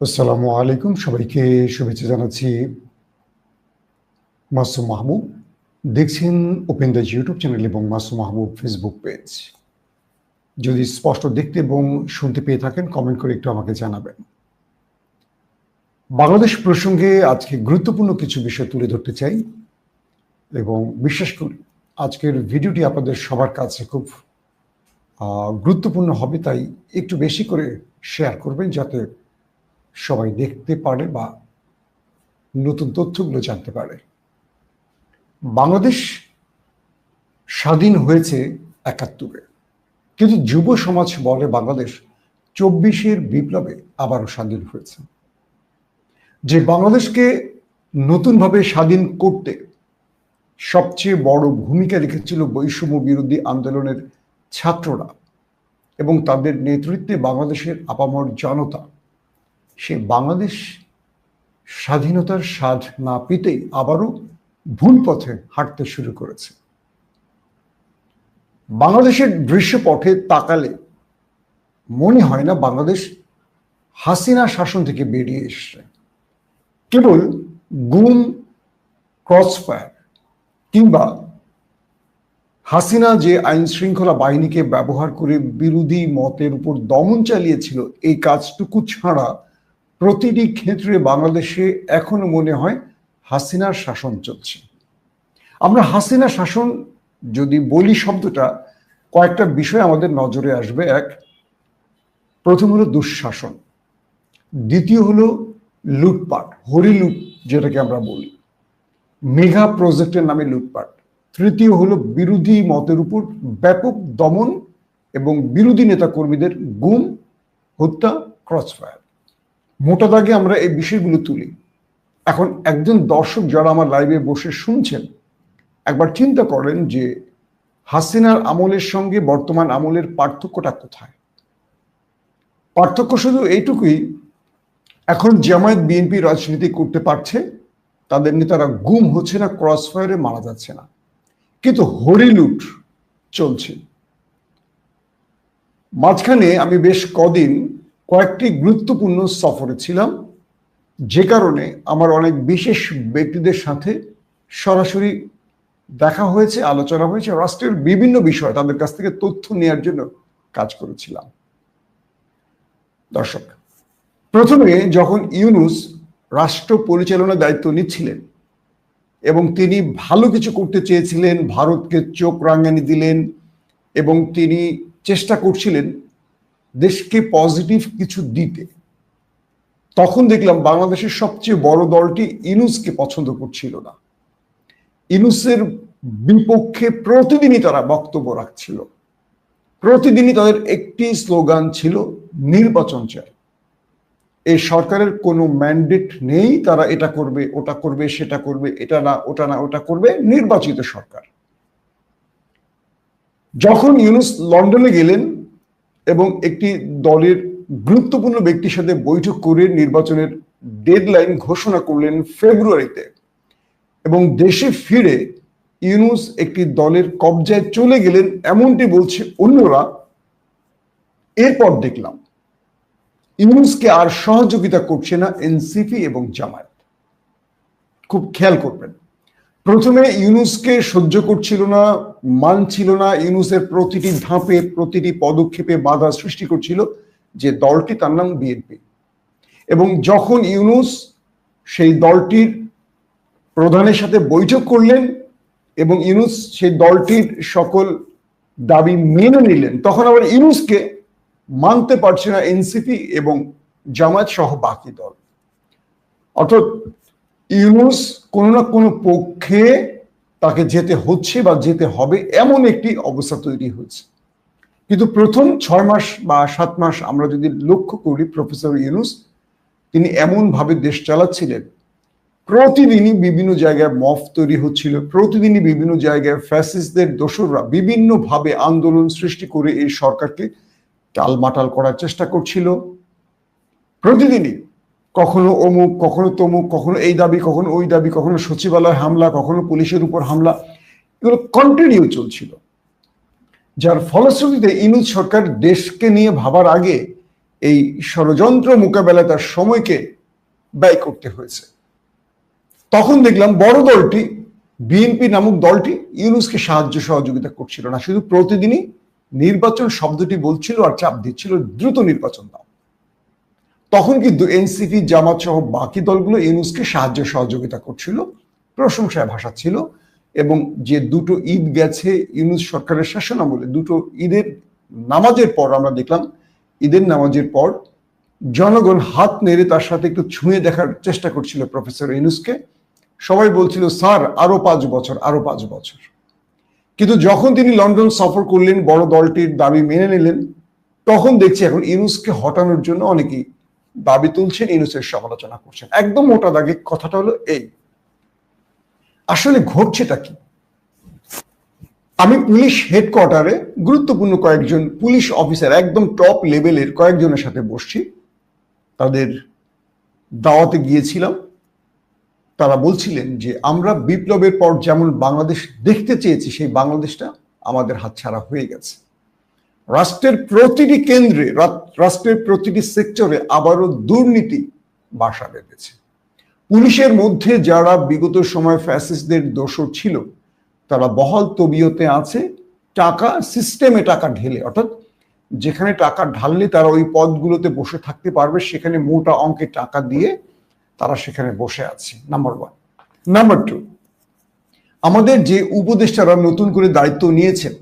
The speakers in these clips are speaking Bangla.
আসসালামু আলাইকুম। সবাইকে শুভেচ্ছা জানাচ্ছি মাসুম মাহবুব দেখছেন ওপেন দ্য ইউটিউব চ্যানেল এবং মাসুম মাহবুব ফেসবুক পেজ যদি স্পষ্ট দেখতে এবং শুনতে পেয়ে থাকেন কমেন্ট করে একটু আমাকে জানাবেন। বাংলাদেশ প্রসঙ্গে আজকে গুরুত্বপূর্ণ কিছু বিষয় তুলে ধরতে চাই এবং বিশ্বাস করি আজকের ভিডিওটি আপনাদের সবার কাছে খুব গুরুত্বপূর্ণ হবে, তাই একটু বেশি করে শেয়ার করবেন যাতে সবাই দেখতে পারে বা নতুন তথ্যগুলো জানতে পারে। বাংলাদেশ স্বাধীন হয়েছে একাত্তরে। কিন্তু যুব সমাজ বলে বাংলাদেশ চব্বিশের বিপ্লবে আবারও স্বাধীন হয়েছে। যে বাংলাদেশকে নতুনভাবে স্বাধীন করতে সবচেয়ে বড় ভূমিকা রেখেছিল বৈষম্য বিরোধী আন্দোলনের ছাত্ররা এবং তাদের নেতৃত্বে বাংলাদেশের আপামর জনতা সে বাংলাদেশ স্বাধীনতার স্বাদ না পেতেই আবারও ভুল পথে হাঁটতে শুরু করেছে। বাংলাদেশের দৃশ্যপটে তাকালে মনে হয় না বাংলাদেশ হাসিনা শাসন থেকে বেরিয়ে এসছে। কেবল গুম, ক্রসফায়ার কিংবা হাসিনা যে আইন শৃঙ্খলা বাহিনীকে ব্যবহার করে বিরোধী মতের উপর দমন চালিয়েছিল, এই কাজটুকু ছাড়া প্রতিটি ক্ষেত্রে বাংলাদেশে এখনও মনে হয় হাসিনার শাসন চলছে। আমরা হাসিনা শাসন যদি বলি শব্দটা, কয়েকটা বিষয় আমাদের নজরে আসবে। এক, প্রথম হলো দুঃশাসন। দ্বিতীয় হলো লুটপাট হরিলুট যেটাকে আমরা বলি। মেঘা প্রজেক্টের নামে লুটপাট। তৃতীয় হলো বিরোধী মতের উপর ব্যাপক দমন এবং বিরোধী নেতা কর্মীদের গুম, হত্যা ক্রসফায়ার মোটা দাগে আমরা এই বিষয়গুলো তুলি। এখন একজন দর্শক যারা আমার লাইভে বসে শুনছেন, একবার চিন্তা করেন যে হাসিনার আমলের সঙ্গে বর্তমান আমলের পার্থক্যটা কোথায়? পার্থক্য শুধু এইটুকুই, এখন জামায়াত বিএনপি রাজনীতি করতে পারছে, তাদের নেতারা গুম হচ্ছে না ক্রসফায়ারে মারা যাচ্ছে না। কিন্তু হরিলুট চলছে। মাঝখানে আমি বেশ কদিন কয়েকটি গুরুত্বপূর্ণ সফরে ছিলাম, যে কারণে আমার অনেক বিশেষ ব্যক্তিদের সাথে সরাসরি দেখা হয়েছে, আলোচনা হয়েছে, রাষ্ট্রের বিভিন্ন বিষয় তাদের কাছ থেকে তথ্য নেওয়ার জন্য কাজ করেছিলাম। দর্শক, প্রথমে যখন ইউনুস রাষ্ট্র পরিচালনার দায়িত্ব নিচ্ছিলেন এবং তিনি ভালো কিছু করতে চেয়েছিলেন, ভারতকে চোখ রাঙানি দিলেন এবং তিনি চেষ্টা করছিলেন দেশকে পজিটিভ কিছু দিতে। তখন দেখলাম বাংলাদেশের সবচেয়ে বড় দলটি ইনুসকে পছন্দ করছিল না। ইনুসের বিপক্ষে প্রতিদিনই তারা বক্তব্য রাখছিল। প্রতিদিনই তাদের একটি স্লোগান ছিল, নির্বাচন চাই। এই সরকারের কোনো ম্যান্ডেট নেই, তারা এটা করবে, ওটা করবে, সেটা করবে, এটা না, ওটা না, ওটা করবে, নির্বাচিত সরকার। যখন ইউনুস লন্ডনে গেলেন এবং একটি দলের গুরুত্বপূর্ণ ব্যক্তির সাথে বৈঠক করে নির্বাচনের ডেডলাইন ঘোষণা করলেন ফেব্রুয়ারিতে। এবং দেশে ফিরে ইউনুস একটি দলের কবজায় চলে গেলেন এমনটি বলছে অন্যরা। এরপর দেখলাম, ইউনুসকে আর সহযোগিতা করছে না এনসিপি এবং জামায়াত। খুব খেয়াল করবেন প্রথমে ইউনুসকে সহ্য করছিল না, মানছিল না, ইউনুসের প্রতিটি ধাপে, প্রতিটি পদক্ষেপে বাধা সৃষ্টি করছিল যে দলটি তার নাম বিএনপি। এবং যখন ইউনুস সেই দলটির প্রধানের সাথে বৈঠক করলেন এবং ইউনুস সেই দলটির সকল দাবি মেনে নিলেন, তখন আবার ইউনুসকে মানতে পারছে না এনসিপি এবং জামায়াত সহ বাকি দল। অর্থাৎ ইউনুস কোনো না কোনো পক্ষে তাকে যেতে হচ্ছে বা যেতে হবে এমন একটি অবস্থা তৈরি হয়েছে। কিন্তু প্রথম ছয় মাস বা সাত মাস আমরা যদি লক্ষ্য করি প্রফেসর ইউনুস, তিনি এমনভাবে দেশ চালাচ্ছিলেন। প্রতিদিনই বিভিন্ন জায়গায় মফ তৈরি হচ্ছিল, প্রতিদিনই বিভিন্ন জায়গায় ফ্যাসিস্টদের দোসররা বিভিন্নভাবে আন্দোলন সৃষ্টি করে এই সরকারকে টালমাটাল করার চেষ্টা করছিল। প্রতিদিনই কখনো অমুক, কখনো তমুক, কখনো এই দাবি, কখনো ওই দাবি, কখনো সচিবালয় হামলা, কখনো পুলিশের উপর হামলা, এগুলো কন্টিনিউ চলছিল। যার ফলশ্রুতিতে ইনুজ সরকার দেশকে নিয়ে ভাবার আগে এই ষড়যন্ত্র মোকাবেলায় তার সময়কে ব্যয় করতে হয়েছে। তখন দেখলাম বড় দলটি বিএনপি নামক দলটি ইউনুসকে সাহায্য সহযোগিতা করছিল না, শুধু প্রতিদিনই নির্বাচন শব্দটি বলছিল আর চাপ দিচ্ছিল দ্রুত নির্বাচন দাও তখন কিন্তু এনসিপি, জামাত সহ বাকি দলগুলো ইউনুসকে সাহায্য সহযোগিতা করছিল প্রশংসায় ভাষা ছিল এবং যে দুটো ঈদ গেছে ইউনুস সরকারের শাসন আমলে দুটো ঈদের নামাজের পর আমরা দেখলাম, ঈদের নামাজের পর জনগণ হাত নেড়ে তার সাথে একটু ছুঁয়ে দেখার চেষ্টা করছিল প্রফেসর ইউনুসকে সবাই বলছিল, স্যার, আরও পাঁচ বছর, আরও পাঁচ বছর। কিন্তু যখন তিনি লন্ডন সফর করলেন, বড় দলটির দাবি মেনে নিলেন, তখন দেখছি এখন ইউনুসকে হটানোর জন্য অনেকেই দাবি তুলছেন, ইউনুসের সমালোচনা করছেন। একদম মোটা দাগে কথাটা হলো এই। আসলে ঘটছেটা কি? আমি পুলিশ হেডকোয়ার্টারে গুরুত্বপূর্ণ কয়েকজন পুলিশ অফিসার, একদম টপ লেভেলের কয়েকজনের সাথে বসছি। তাদের দাওয়াতে গিয়েছিলাম। তারা বলছিলেন যে, আমরা বিপ্লবের পর যেমন বাংলাদেশ দেখতে চেয়েছি, সেই বাংলাদেশটা আমাদের হাতছাড়া হয়ে গেছে। রাষ্ট্রের প্রতিটি কেন্দ্রে রাষ্ট্রের প্রতিটি সেক্টরে আবারও দুর্নীতি বাসা বেঁধেছে। পুলিশের মধ্যে যারা বিগত সময় ফ্যাসিস্টদের দোষর ছিল, তারা বহল তবিয়তে আছে, টাকা, সিস্টেমে টাকা ঢেলে, অর্থাৎ যেখানে টাকা ঢাললে তারা ওই পদগুলোতে বসে থাকতে পারবে, সেখানে মোটা অঙ্কে টাকা দিয়ে তারা সেখানে বসে আছে নাম্বার ওয়ান নাম্বার টু আমাদের যে উপদেষ্টারা নতুন করে দায়িত্ব নিয়েছেন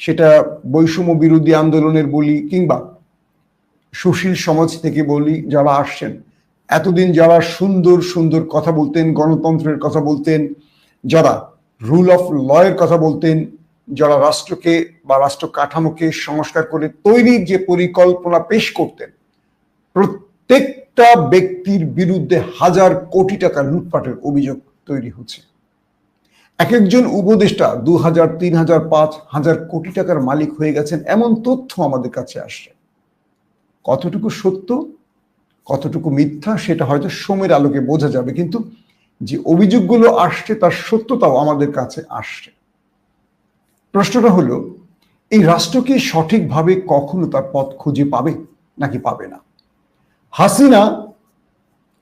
সেটা বৈষম্য বিরোধী আন্দোলনের বলি কিংবা সুশীল সমাজ থেকে বলি যারা আসছেন। এতদিন যারা সুন্দর সুন্দর কথা বলতেন, গণতন্ত্রের কথা বলতেন, যারা রুল অফ লয়ের কথা বলতেন, যারা রাষ্ট্রকে বা রাষ্ট্র কাঠামোকে সংস্কার করে তৈরির যে পরিকল্পনা পেশ করতেন, প্রত্যেকটা ব্যক্তির বিরুদ্ধে হাজার কোটি টাকা লুটপাটের অভিযোগ তৈরি হচ্ছে। এক একজন উপদেষ্টা দু হাজার তিন হাজার পাঁচ হাজার কোটি টাকার মালিক হয়ে গেছেন, এমন তথ্য আমাদের কাছে আসছে। কতটুকু সত্য, কতটুকু মিথ্যা, সেটা হয়তো সময়ের আলোকে বোঝা যাবে, কিন্তু যে অভিযোগগুলো আসছে তার সত্যতাও আমাদের কাছে আসছে। প্রশ্নটা হলো, এই রাষ্ট্র কি সঠিকভাবে কখনো তার পথ খুঁজে পাবে নাকি পাবে না? হাসিনা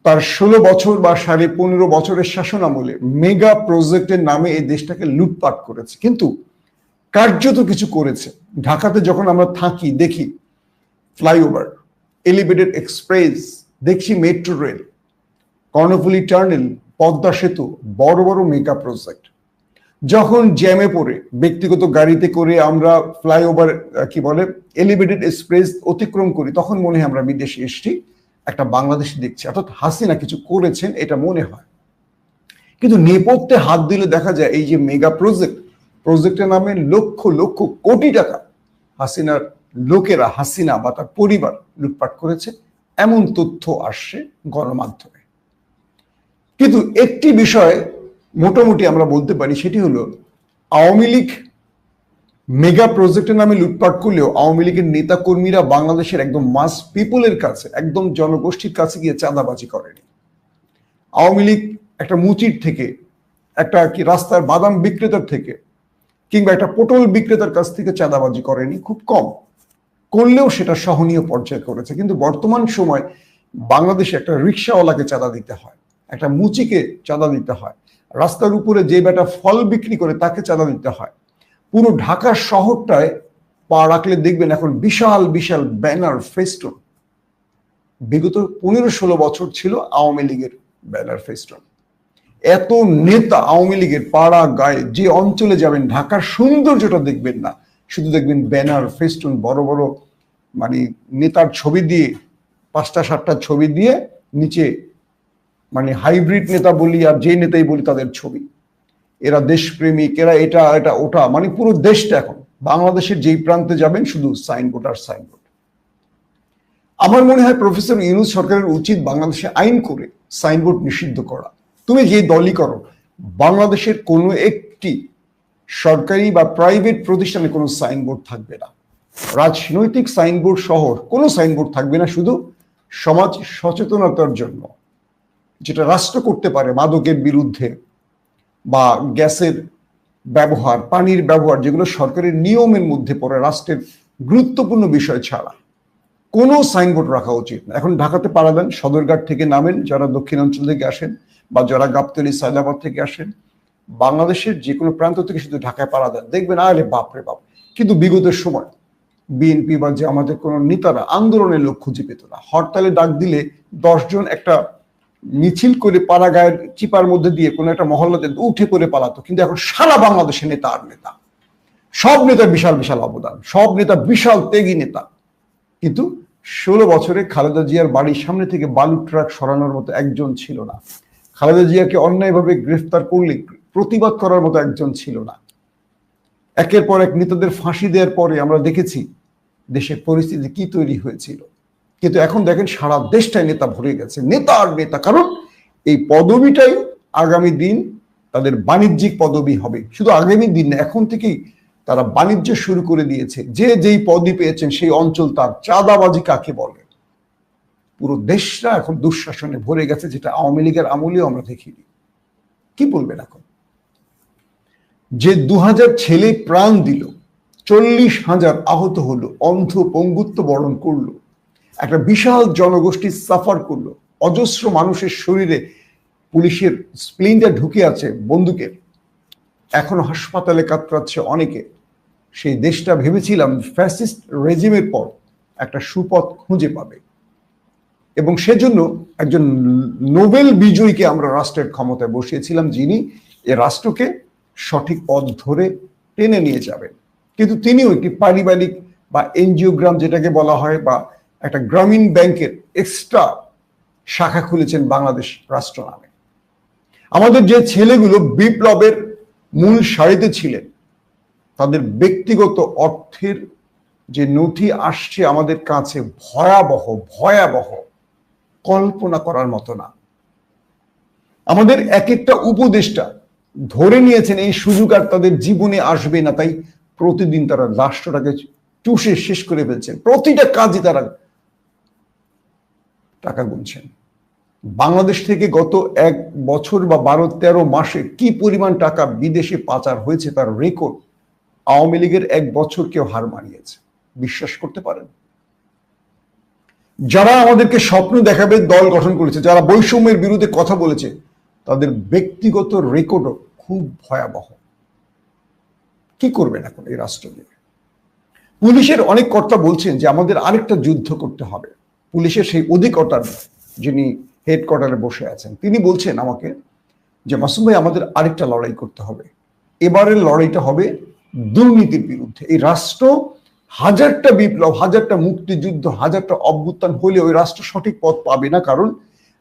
তার ষোলো বছর বা সাড়ে পনেরো বছরের শাসন আমলে মেগা প্রজেক্টের নামে এই দেশটাকে লুটপাট করেছে। কিন্তু কার্যত কিছু করেছে। ঢাকাতে যখন আমরা থাকি, দেখি ফ্লাইওভার, এলিভেটেড এক্সপ্রেস, দেখছি metro rail, Karnaphuli tunnel, Padma সেতু, বড় বড় মেগা প্রজেক্ট। যখন জ্যামে পড়ে, ব্যক্তিগত গাড়িতে করে আমরা ফ্লাইওভার কি বলে, এলিভেটেড এক্সপ্রেস অতিক্রম করি, তখন মনে হয় আমরা বিদেশে এসছি। একটা বাংলাদেশ দেখছি, অর্থাৎ হাসিনা কিছু করেছেন, এটা মনে হয়। কিন্তু নেপথ্যে হাত দিলে দেখা যায়, এই যে মেগা প্রজেক্ট, প্রজেক্টের নামে লক্ষ লক্ষ কোটি টাকা হাসিনার লোকেরা, হাসিনা বা তার পরিবার লুটপাট করেছে, এমন তথ্য আসছে গণমাধ্যমে। কিন্তু একটি বিষয় মোটামুটি আমরা বলতে পারি, সেটি হলো আওয়ামী লীগ মেগা প্রজেক্টের নামে লুটপাট করলেও আওয়ামী লীগের নেতা কর্মীরা বাংলাদেশের একদম মাস পিপুলের কাছে, একদম জনগোষ্ঠীর কাছে গিয়ে চাঁদাবাজি করেনি। আওয়ামী লীগ একটা মুচির থেকে, একটা কি রাস্তার বাদাম বিক্রেতার থেকে কিংবা একটা পটল বিক্রেতার কাছ থেকে চাঁদাবাজি করেনি, খুব কম। করলেও সেটা সহনীয় পর্যায়ে করেছে। কিন্তু বর্তমান সময় বাংলাদেশে একটা রিক্সাওয়ালাকে চাঁদা দিতে হয়, একটা মুচিকে চাঁদা দিতে হয়। রাস্তার উপরে যে বেটা ফল বিক্রি করে তাকে চাঁদা দিতে হয়। পুরো ঢাকা শহরটায় পা রাখলে দেখবেন এখন বিশাল বিশাল ব্যানার ফেস্টুন। বিগত পনেরো, ষোলো বছর ছিল আওয়ামী লীগের ব্যানার ফেস্টুন। এত নেতা আওয়ামী লীগের পাড়া গায়ে যে অঞ্চলে যাবেন, ঢাকার সৌন্দর্যটা দেখবেন না। শুধু দেখবেন ব্যানার ফেস্টুন, বড় বড় মানে নেতার ছবি দিয়ে, পাঁচটা, সাতটা ছবি দিয়ে, নিচে মানে হাইব্রিড নেতা বলি আর যে নেতাই বলি তাদের ছবি। এরা দেশপ্রেমিক, এরা এটা এটা ওটা মানে পুরো দেশটা এখন। বাংলাদেশের যেই প্রান্তে যাবেন, শুধু সাইনবোর্ড আর সাইনবোর্ড আমার মনে হয় প্রফেসর ইউনুস সরকারের উচিত বাংলাদেশে আইন করে সাইনবোর্ড নিষিদ্ধ করা। তুমি যে দলই করো, বাংলাদেশের কোনো একটি সরকারি বা প্রাইভেট প্রতিষ্ঠানে কোনো সাইনবোর্ড থাকবে না। রাজনৈতিক সাইনবোর্ড সহ কোনো সাইনবোর্ড থাকবে না শুধু সমাজ সচেতনতার জন্য, যেটা রাষ্ট্র করতে পারে মাদকের বিরুদ্ধে। বা গ্যাসের ব্যবহার, পানির ব্যবহার যেগুলো সরকারের নিয়মের মধ্যে পড়ে, রাষ্ট্রের গুরুত্বপূর্ণ বিষয় ছাড়া। কোনো সাইনবোর্ড রাখা উচিত না। এখন ঢাকাতে পাড়া দেন, সদরঘাট থেকে নামেন, যারা দক্ষিণাঞ্চল থেকে আসেন বা যারা গাবতলি সাইদাবাদ থেকে আসেন। বাংলাদেশের যে কোনো প্রান্ত থেকে শুধু ঢাকায় পাড়া দেন। দেখবেন, আরে বাপরে বাপ! কিন্তু বিগতের সময় বিএনপি বা যে আমাদের কোনো নেতারা আন্দোলনের লক্ষ্য খুঁজে পেত না। হরতালে ডাক দিলে দশজন একটা মিছিল করে পাড়া গায়ের চিপার মধ্যে দিয়ে কোনো একটা মহল্লাতে উঠে করে পালাতো, কিন্তু এখন সারা বাংলাদেশে নেতা আর নেতা। সব নেতা বিশাল বিশাল অবদান, সব নেতা বিশাল তেগি নেতা। কিন্তু ষোলো বছরে খালেদা জিয়ার বাড়ির সামনে থেকে বালু ট্রাক সরানোর মতো একজন ছিল না। খালেদা জিয়াকে অন্যায়ভাবে গ্রেফতার করলে প্রতিবাদ করার মতো একজন ছিল না। একের পর এক নেতাদের ফাঁসি দেওয়ার পরে আমরা দেখেছি দেশের পরিস্থিতি কি তৈরি হয়েছিল। কিন্তু এখন দেখেন সারা দেশটাই নেতা ভরে গেছে। নেতা আর নেতা, কারণ এই পদবিটাই আগামী দিন তাদের বাণিজ্যিক পদবি হবে। শুধু আগামী দিন না, এখন থেকেই তারা বাণিজ্য শুরু করে দিয়েছে। যে যেই পদই পেয়েছেন, সেই অঞ্চল তার চাঁদাবাজি কাকে বলে? পুরো দেশটা এখন দুঃশাসনে ভরে গেছে, যেটা আওয়ামী লীগের আমলেও আমরা দেখিনি। কি বলবেন এখন? যে দু হাজার ছেলে প্রাণ দিল, চল্লিশ হাজার আহত হলো, অন্ধ পঙ্গুত্ব বরণ করল একটা বিশাল জনগোষ্ঠী সাফার করল। অজস্র মানুষের শরীরে পুলিশের স্প্লিনটা ঢুকে আছে বন্দুকের। এখনও হাসপাতালে কাতরাচ্ছে অনেকে। সেই দেশটা ভেবেছিলাম ফ্যাসিস্ট রেজিমের পর একটা সুপথ খুঁজে পাবে। এবং সেজন্য একজন নোবেল বিজয়ীকে আমরা রাষ্ট্রের ক্ষমতায় বসিয়েছিলাম, যিনি এ রাষ্ট্রকে সঠিক পথ ধরে টেনে নিয়ে যাবেন। কিন্তু তিনিও একটি পারিবারিক বা এনজিওগ্রাম যেটাকে বলা হয় বা একটা গ্রামীণ ব্যাংকের এক্সট্রা শাখা খুলেছেন বাংলাদেশ রাষ্ট্র নামে। আমাদের যে ছেলেগুলো বিপ্লবের মূল সারিতে ছিলেন, তাদের ব্যক্তিগত অর্থের যে নথি আসছে আমাদের কাছে ভয়াবহ ভয়াবহ, কল্পনা করার মতো না। আমাদের এক একটা উপদেষ্টা ধরে নিয়েছেন, এই সুযোগ আর তাদের জীবনে আসবে না, তাই প্রতিদিন তারা রাষ্ট্রটাকে চুষে শেষ করে ফেলছেন। প্রতিটা কাজই তারা টাকা গুনছেন। বাংলাদেশ থেকে গত এক বছর বা বারো, তেরো মাসে কি পরিমাণ টাকা বিদেশে পাচার হয়েছে তার রেকর্ড আওয়ামী লীগের এক বছর কেউ হার মানিয়েছে? বিশ্বাস করতে পারেন? যারা আমাদেরকে স্বপ্ন দেখাবে, দল গঠন করেছে, যারা বৈষম্যের বিরুদ্ধে কথা বলেছে, তাদের ব্যক্তিগত রেকর্ডও খুব ভয়াবহ। কি করবেন এখন এই রাষ্ট্র নিয়ে? পুলিশের অনেক কর্তা বলছেন যে আমাদের আরেকটা যুদ্ধ করতে হবে। পুলিশের সেই অধিকর্তার যিনি হেডকোয়ার্টারে বসে আছেন, তিনি বলছেন আমাকে যে, মাসুম ভাই, আমাদের আরেকটা লড়াই করতে হবে। এবারের লড়াইটা হবে দুর্নীতির বিরুদ্ধে। এই রাষ্ট্র হাজারটা বিপ্লব, হাজারটা মুক্তিযুদ্ধ, হাজারটা অভ্যুত্থান হলে ওই রাষ্ট্র সঠিক পথ পাবে না কারণ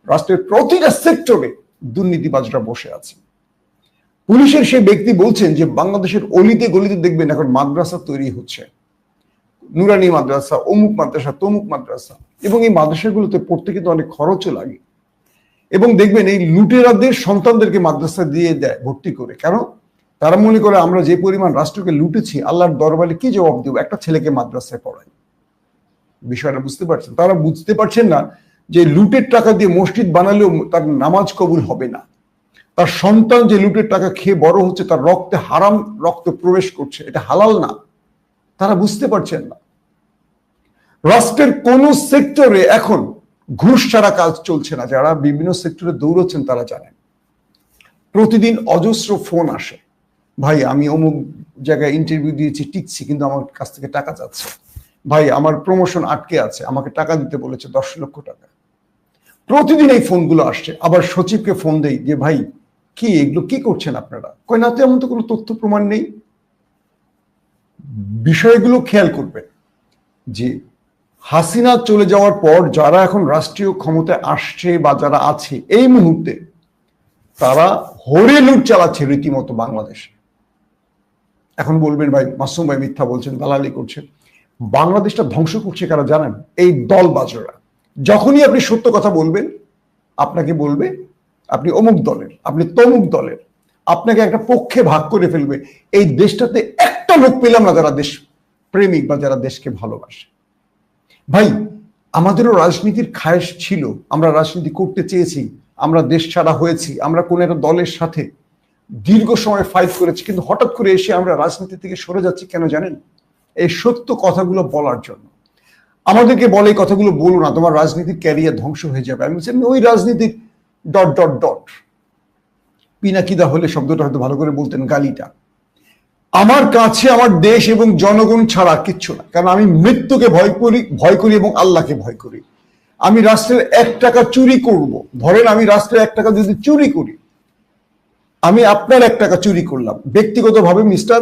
রাষ্ট্রের প্রতিটা সেক্টরে দুর্নীতিবাজরা বসে আছে। পুলিশের সেই ব্যক্তি বলছেন যে, বাংলাদেশের অলিতে গলিতে দেখবেন এখন মাদ্রাসা তৈরি হচ্ছে। নুরানি মাদ্রাসা, অমুক মাদ্রাসা, তমুক মাদ্রাসা। এবং এই মাদ্রাসাগুলোতে পড়তে কিন্তু অনেক খরচও লাগে। এবং দেখবেন এই লুটেরাদের সন্তানদেরকে মাদ্রাসা দিয়ে দেয়, ভর্তি করে। কেন? তারা মনে করে আমরা যে পরিমাণ রাষ্ট্রকে লুটেছি, আল্লাহর দরবারে কি জবাব দেবো? একটা ছেলেকে মাদ্রাসায় পড়াই। বিষয়টা বুঝতে পারছেন? তারা বুঝতে পারছেন না যে লুটের টাকা দিয়ে মসজিদ বানালেও তার নামাজ কবুল হবে না। তার সন্তান যে লুটের টাকা খেয়ে বড় হচ্ছে, তার রক্তে হারাম রক্ত প্রবেশ করছে, এটা হালাল না। তারা বুঝতে পারছেন না। রাষ্ট্রের কোন সেক্টরে এখন ঘুষ ছাড়া কাজ চলছে না। যারা বিভিন্ন সেক্টরে দৌড়চ্ছেন তারা জানেন। প্রতিদিন অজস্র ফোন আসে। ভাই, আমি অমুক জায়গায় ইন্টারভিউ দিয়েছি, টিকছি, কিন্তু আমার কাছ থেকে টাকা যাচ্ছে ভাই, আমার প্রমোশন আটকে আছে, আমাকে টাকা দিতে বলেছে দশ লক্ষ টাকা। প্রতিদিন এই ফোনগুলো আসছে। আবার সচিবকে ফোন দেই যে, ভাই, কি এগুলো, কি করছেন আপনারা? কয়, না তো এমন তো কোনো তথ্য প্রমাণ নেই। বিষয়গুলো খেয়াল করবেন যে হাসিনা চলে যাওয়ার পর যারা এখন রাষ্ট্রীয় ক্ষমতায় আসছে বা যারা আছে, এই মুহূর্তে তারা হরে লুট চালাচ্ছে রীতিমতো বাংলাদেশে। এখন বলবেন ভাই, মাসুম ভাই মিথ্যা বলছেন, দালালি করছেন। বাংলাদেশটা ধ্বংস করছে কারা জানেন? এই দল বাজরা। যখনই আপনি সত্য কথা বলবেন, আপনাকে বলবে, আপনি অমুক দলের, আপনি তমুক দলের। আপনাকে একটা পক্ষে ভাগ করে ফেলবে। এই দেশটাতে একটা লোক পেলাম না যারা দেশ প্রেমিক বা যারা দেশকে ভালোবাসে। ভাই, আমাদেরও রাজনীতির খায়েশ ছিল। আমরা রাজনীতি করতে চেয়েছি, আমরা দেশ ছাড়া হয়েছি, আমরা কোন একটা দলের সাথে দীর্ঘ সময় ফাইট করেছি, কিন্তু হঠাৎ করে এসে আমরা রাজনীতি থেকে সরে যাচ্ছি কেন জানেন? এই সত্য কথাগুলো বলার জন্য। আমাদেরকে বলে এই কথাগুলো বলো না, তোমার রাজনীতির ক্যারিয়ার ধ্বংস হয়ে যাবে। আমি বলছি, ওই রাজনীতির ডট ডট ডট পিনাকিদা হলে শব্দটা হয়তো ভালো করে বলতেন, গালিটা। আমার কাছে, আমার দেশ এবং জনগণ ছাড়া কিচ্ছু না। কারণ আমি মৃত্যুকে ভয় করি ভয় করি এবং আল্লাহকে ভয় করি। আমি রাষ্ট্রের এক টাকা চুরি করব। ধরেন আমি রাষ্ট্রের এক টাকা যদি চুরি করি, আমি আপনার এক টাকা চুরি করলাম। ব্যক্তিগতভাবে মিস্টার